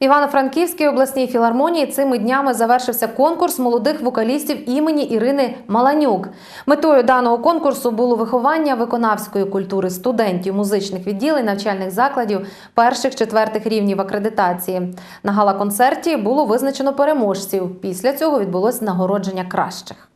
Івано-Франківській обласній філармонії цими днями завершився конкурс молодих вокалістів імені Ірини Маланюк. Метою даного конкурсу було виховання виконавської культури студентів музичних відділень навчальних закладів перших четвертих рівнів акредитації. На гала-концерті було визначено переможців. Після цього відбулось нагородження кращих.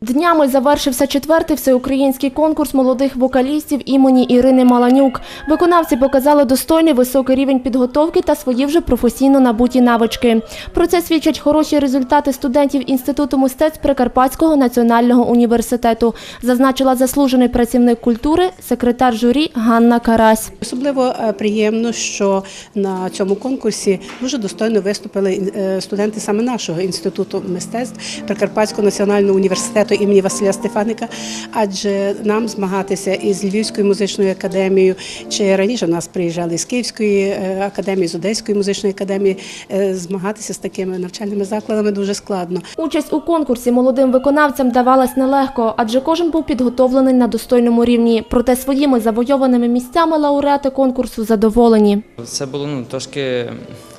Днями завершився четвертий всеукраїнський конкурс молодих вокалістів імені Ірини Маланюк. Виконавці показали достойний високий рівень підготовки та свої вже професійно набуті навички. Про це свідчать хороші результати студентів Інституту мистецтв Прикарпатського національного університету, зазначила заслужений працівник культури, секретар журі Ганна Карась. Особливо е, приємно, що на цьому конкурсі дуже достойно виступили е, студенти саме нашого інституту мистецтв Прикарпатського національного університету імені Василя Стефаника. Адже нам змагатися із Львівською музичною академією, чи раніше в нас приїжджали з Київської е, академії, з Одеської музичної академії, е, змагатися з такими навчальними закладами дуже складно. Участь у конкурсі молодим виконавцям давалась нелегко, адже кожен був підготовлений на достойному рівні. Проте своїми завойованими місцями лауреати конкурсу задоволені. Це було ну, трошки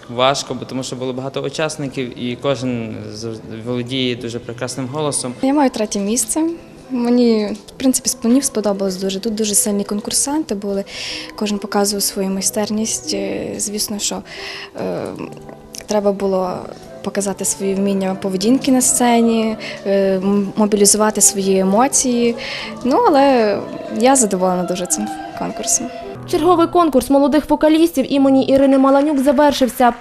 важко, бо тому що було багато учасників, і кожен володіє дуже прекрасним голосом. Я маю третє місце. Мені, в принципі, мені сподобалось дуже. Тут дуже сильні конкурсанти були. Кожен показував свою майстерність. Е, Звісно, що е, треба було показати свої вміння поведінки на сцені, е, мобілізувати свої емоції. Ну, але я задоволена дуже цим конкурсом. Черговий конкурс молодих вокалістів імені Ірини Маланюк завершився.